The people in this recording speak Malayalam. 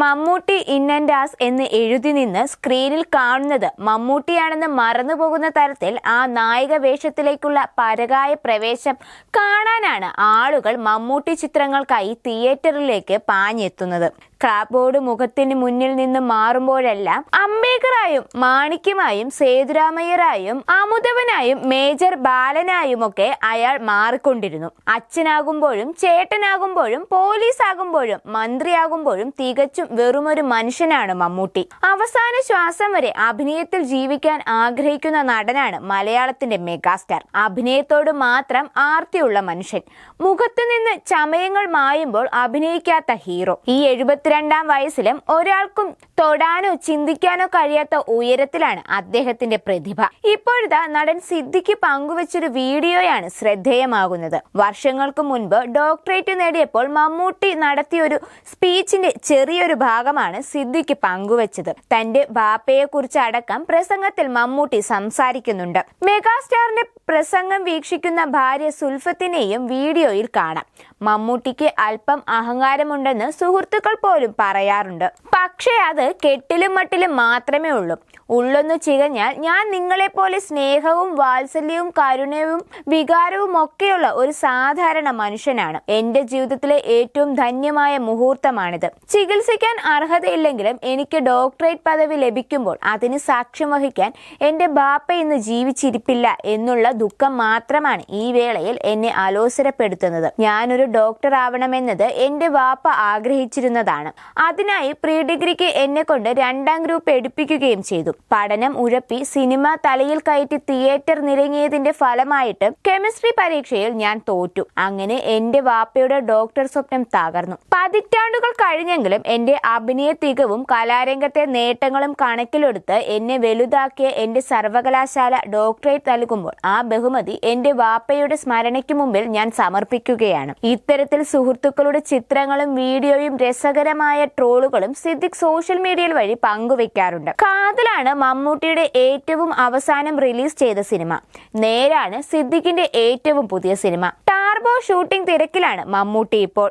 മമ്മൂട്ടി ഇന്നൻഡാസ് എന്ന് എഴുതി നിന്ന് സ്ക്രീനിൽ കാണുന്നത് മമ്മൂട്ടിയാണെന്ന് മറന്നുപോകുന്ന തരത്തിൽ ആ നായിക വേഷത്തിലേക്കുള്ള പരകായ പ്രവേശം കാണാനാണ് ആളുകൾ മമ്മൂട്ടി ചിത്രങ്ങൾക്കായി തിയേറ്ററിലേക്ക് പാഞ്ഞെത്തുന്നത്. ക്രാബോർഡ് മുഖത്തിന് മുന്നിൽ നിന്ന് മാറുമ്പോഴെല്ലാം അംബേദ്കറായും മാണിക്യമായും സേതുരാമയ്യറായും അമുതവനായും മേജർ ബാലനായുമൊക്കെ അയാൾ മാറിക്കൊണ്ടിരുന്നു. അച്ഛനാകുമ്പോഴും ചേട്ടനാകുമ്പോഴും പോലീസാകുമ്പോഴും മന്ത്രിയാകുമ്പോഴും തികച്ചും വെറുമൊരു മനുഷ്യനാണ് മമ്മൂട്ടി. അവസാന ശ്വാസം വരെ അഭിനയത്തിൽ ജീവിക്കാൻ ആഗ്രഹിക്കുന്ന നടനാണ് മലയാളത്തിന്റെ മെഗാസ്റ്റാർ. അഭിനയത്തോട് മാത്രം ആർത്തിയുള്ള മനുഷ്യൻ. മുഖത്തു നിന്ന് ചമയങ്ങൾ മായുമ്പോൾ അഭിനയിക്കാത്ത ഹീറോ. ഈ എഴുപത്തിരണ്ടാം വയസ്സിലും ഒരാൾക്കും തൊടാനോ ചിന്തിക്കാനോ കഴിയാത്ത ഉയരത്തിലാണ് അദ്ദേഹത്തിന്റെ പ്രതിഭ. ഇപ്പോഴത്തെ നടൻ സിദ്ദിഖ് പങ്കുവച്ചൊരു വീഡിയോയാണ് ശ്രദ്ധേയമാകുന്നത്. വർഷങ്ങൾക്ക് മുൻപ് ഡോക്ടറേറ്റ് നേടിയപ്പോൾ മമ്മൂട്ടി നടത്തിയൊരു സ്പീച്ചിന്റെ ചെറിയൊരു ഭാഗമാണ് സിദ്ദിഖ് പങ്കുവച്ചത്. തന്റെ ബാപ്പയെ കുറിച്ച് അടക്കം പ്രസംഗത്തിൽ മമ്മൂട്ടി സംസാരിക്കുന്നുണ്ട്. മെഗാസ്റ്റാറിന്റെ പ്രസംഗം വീക്ഷിക്കുന്ന ഭാര്യ സുൽഫത്തിനെയും വീഡിയോയിൽ കാണാം. മമ്മൂട്ടിക്ക് അല്പം അഹങ്കാരമുണ്ടെന്ന് സുഹൃത്തുക്കൾ പോലും പറയാറുണ്ട്. പക്ഷേ അത് കെട്ടിലും മട്ടിലും മാത്രമേ ഉള്ളൂ. ഉള്ളൊന്നു ചികഞ്ഞാൽ ഞാൻ നിങ്ങളെപ്പോലെ സ്നേഹവും വാത്സല്യവും കരുണയും വികാരവും ഒക്കെയുള്ള ഒരു സാധാരണ മനുഷ്യനാണ്. എന്റെ ജീവിതത്തിലെ ഏറ്റവും ധന്യമായ മുഹൂർത്തമാണിത്. ചികിത്സിക്കാൻ അർഹതയില്ലെങ്കിലും എനിക്ക് ഡോക്ടറേറ്റ് പദവി ലഭിക്കുമ്പോൾ അതിന് സാക്ഷ്യം വഹിക്കാൻ എന്റെ ബാപ്പ ഇന്ന് ജീവിച്ചിരിപ്പില്ല എന്നുള്ള ദുഃഖം മാത്രമാണ് ഈ വേളയിൽ എന്നെ അലോസരപ്പെടുത്തുന്നത്. ഞാനൊരു ഡോക്ടർ ആവണമെന്നത് എന്റെ വാപ്പ ആഗ്രഹിച്ചിരുന്നതാണ്. അതിനായി പ്രീ ഡിഗ്രിക്ക് എന്നെ കൊണ്ട് രണ്ടാം ഗ്രൂപ്പ് എടുപ്പിക്കുകയും ചെയ്തു. പഠനം ഉഴപ്പി സിനിമ തലയിൽ കയറ്റി തിയേറ്റർ നിരങ്ങിയതിന്റെ ഫലമായിട്ട് കെമിസ്ട്രി പരീക്ഷയിൽ ഞാൻ തോറ്റു. അങ്ങനെ എന്റെ വാപ്പയുടെ ഡോക്ടർ സ്വപ്നം തകർന്നു. പതിറ്റാണ്ടുകൾ കഴിഞ്ഞെങ്കിലും എന്റെ അഭിനയ തികവും കലാരംഗത്തെ നേട്ടങ്ങളും കണക്കിലെടുത്ത് എന്നെ വലുതാക്കിയ എന്റെ സർവകലാശാല ഡോക്ടറേറ്റ് നൽകുമ്പോൾ ആ ബഹുമതി എന്റെ വാപ്പയുടെ സ്മരണയ്ക്ക് മുമ്പിൽ ഞാൻ സമർപ്പിക്കുകയാണ്. ഇത്തരത്തിൽ സുഹൃത്തുക്കളുടെ ചിത്രങ്ങളും വീഡിയോയും രസകരമായ ട്രോളുകളും സിദ്ദിഖ് സോഷ്യൽ മീഡിയയിൽ വഴി പങ്കുവെക്കാറുണ്ട്. കാതലാണ് മമ്മൂട്ടിയുടെ ഏറ്റവും അവസാനം റിലീസ് ചെയ്ത സിനിമ. നേരാണ് സിദ്ദിഖിന്റെ ഏറ്റവും പുതിയ സിനിമ. ടാർബോ ഷൂട്ടിംഗ് തിരക്കിലാണ് മമ്മൂട്ടി ഇപ്പോൾ.